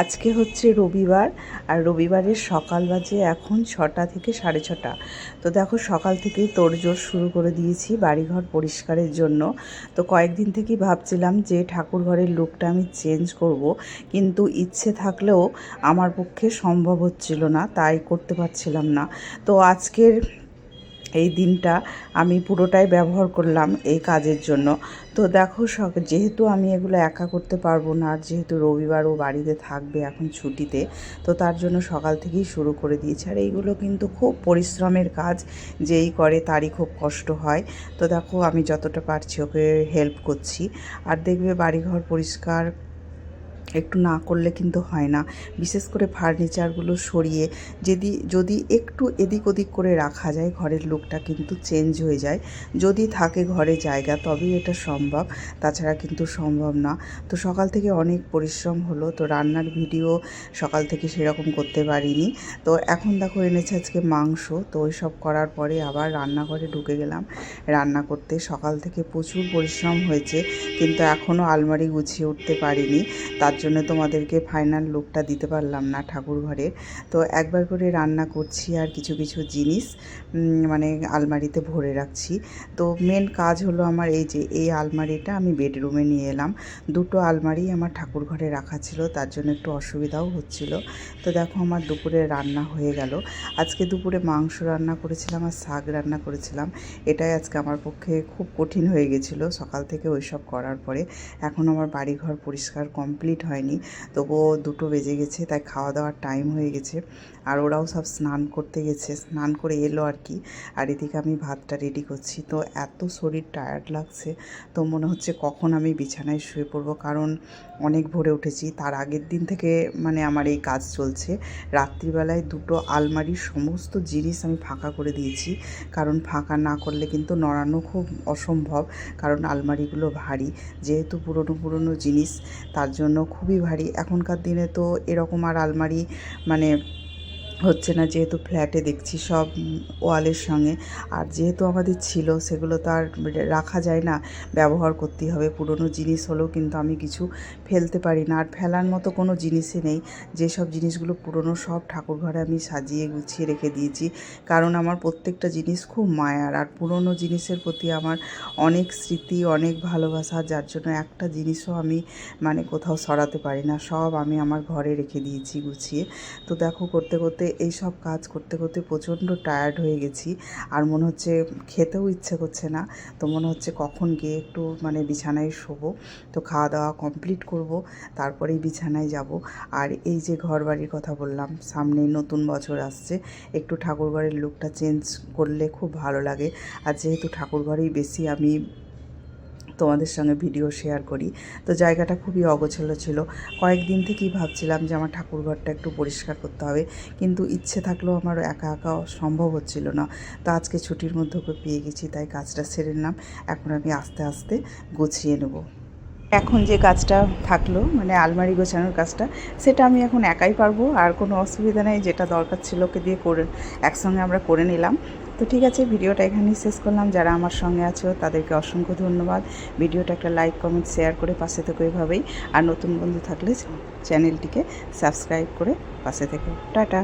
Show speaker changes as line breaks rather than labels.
আজকে হচ্ছে রবিবার, আর রবিবারের সকাল বাজে এখন ছটা থেকে সাড়ে ছটা। তো দেখো সকাল থেকেই তোড়জোড় শুরু করে দিয়েছি বাড়িঘর পরিষ্কারের জন্য। তো কয়েকদিন থেকেই ভাবছিলাম যে ঠাকুর ঘরের লুকটা আমি চেঞ্জ করব, কিন্তু ইচ্ছে থাকলেও আমার পক্ষে সম্ভব হচ্ছিল না, তাই করতে পারছিলাম না। তো আজকের এই দিনটা আমি পুরোটাই ব্যবহার করলাম এই কাজের জন্য। তো দেখো যেহেতু আমি এগুলো একা করতে পারব না, আর যেহেতু রবিবার ও বাড়িতে থাকবে এখন ছুটিতে, তো তার জন্য সকাল থেকেই শুরু করে দিয়েছি। আর এইগুলো কিন্তু খুব পরিশ্রমের কাজ, যেই করে তারই খুব কষ্ট হয়। তো দেখো আমি যতটা পারছি ওকে হেল্প করছি। আর দেখবে বাড়িঘর পরিষ্কার একটু না করলে কিন্তু হয় না। বিশেষ করে ফার্নিচারগুলো সরিয়ে যদি যদি একটু এদিক ওদিক করে রাখা যায়, ঘরের লুকটা কিন্তু চেঞ্জ হয়ে যায়। যদি থাকে ঘরে জায়গা, তবেই এটা সম্ভব। তাছাড়া কিন্তু সম্ভব না। তো সকাল থেকে অনেক পরিশ্রম হলো। তো রান্নার ভিডিও সকাল থেকে সেরকম করতে পারিনি। তো এখন দেখো এনেছে আজকে মাংস। তো ওই সব করার পরে আবার রান্নাঘরে ঢুকে গেলাম। রান্না করতে সকাল থেকে প্রচুর পরিশ্রম হয়েছে। কিন্তু এখনও আলমারি গুছিয়ে উঠতে পারিনি। তার জন্য তোমাদেরকে ফাইনাল লুকটা দিতে পারলাম না ঠাকুর ঘরের। তো একবার করে রান্না করছি আর কিছু কিছু জিনিস মানে আলমারিতে ভরে রাখছি। তো মেন কাজ হলো আমার এই যে, এই আলমারিটা আমি বেডরুমে নিয়ে এলাম। দুটো আলমারি আমার ঠাকুর ঘরে রাখা ছিল, তার জন্য একটু অসুবিধাও হচ্ছিল। তো দেখো আমার দুপুরে রান্না হয়ে গেল। আজকে দুপুরে মাংস রান্না করেছিলাম আর শাক রান্না করেছিলাম। এটাই আজকে আমার পক্ষে খুব কঠিন হয়ে গেছিল সকাল থেকে ওইসব করার পরে। এখন আমার বাড়িঘর পরিষ্কার কমপ্লিট হয়নি। তবুও দুটো বেজে গেছে, তাই খাওয়া দাওয়ার টাইম হয়ে গেছে। আর ওরাও সব স্নান করতে গেছে, স্নান করে এলো আর কি। আর এদিকে আমি ভাতটা রেডি করছি। তো এত শরীর টায়ার্ড লাগছে, তো মনে হচ্ছে কখন আমি বিছানায় শুয়ে পড়ব। কারণ অনেক ভোরে উঠেছি। তার আগের দিন থেকে মানে আমার এই কাজ চলছে। রাত্রিবেলায় দুটো আলমারির সমস্ত জিনিস আমি ফাঁকা করে দিয়েছি। কারণ ফাঁকা না করলে কিন্তু নড়ানো খুব অসম্ভব। কারণ আলমারিগুলো ভারী। যেহেতু পুরনো পুরনো জিনিস, তার জন্য খুবই ভারী। এখনকার দিনে তো এরকম আর আলমারি মানে হচ্ছে না যেহেতু ফ্ল্যাটে দেখছি সব ওয়ালের সঙ্গে। আর যেহেতু আমাদের ছিল, সেগুলো তো আর রাখা যায় না। ব্যবহার করতেই হবে। পুরনো জিনিস হলেও কিন্তু আমি কিছু ফেলতে পারি না। আর ফেলার মতো কোনো জিনিসই নেই। যেসব জিনিসগুলো পুরনো সব ঠাকুর ঘরে আমি সাজিয়ে গুছিয়ে রেখে দিয়েছি। কারণ আমার প্রত্যেকটা জিনিস খুব মায়ার। আর পুরনো জিনিসের প্রতি আমার অনেক স্মৃতি, অনেক ভালোবাসা, যার জন্য একটা জিনিসও আমি মানে কোথাও সরাতে পারি না। সব আমি আমার ঘরে রেখে দিয়েছি গুছিয়ে। তো দেখো, করতে করতে এই সব কাজ করতে করতে প্রচণ্ড টায়ার্ড হয়ে গেছি। আর মনে হচ্ছে খেতেও ইচ্ছে করছে না। তো মনে হচ্ছে কখন গিয়ে একটু মানে বিছানায় শোবো। তো খাওয়া দাওয়া কমপ্লিট করব, তারপরেই বিছানায় যাব। আর এই যে ঘর বাড়ির কথা বললাম, সামনে নতুন বছর আসছে। একটু ঠাকুর ঘরের লুকটা চেঞ্জ করলে খুব ভালো লাগে। আর যেহেতু ঠাকুর ঘরেই বেশি আমি তোমাদের সঙ্গে ভিডিও শেয়ার করি। তো জায়গাটা খুবই অগোছালো ছিল। কয়েকদিন থেকেই ভাবছিলাম যে আমার ঠাকুরঘরটা একটু পরিষ্কার করতে হবে। কিন্তু ইচ্ছে থাকলেও আমার একা একা সম্ভব হচ্ছিল না। তো আজকে ছুটির মধ্যে ওকে পেয়ে গেছি, তাই কাজটা সেরে নিলাম। এখন আমি আস্তে আস্তে গুছিয়ে নেব। এখন যে কাজটা থাকল মানে আলমারি গোছানোর কাজটা, সেটা আমি এখন একাই পারব। আর কোনো অসুবিধা নেই, যেটা দরকার ছিল ওকে দিয়ে করে, একসঙ্গে আমরা করে নিলাম। তো ঠিক আছে, ভিডিওটা এখানেই শেষ করলাম। যারা আমার সঙ্গে আছো, তাদেরকে অসংখ্য ধন্যবাদ। ভিডিওটা একটা লাইক, কমেন্ট, শেয়ার করে পাশে থেকো এভাবেই। আর নতুন বন্ধু থাকলে চ্যানেলটিকে সাবস্ক্রাইব করে পাশে থেকো। টাটা!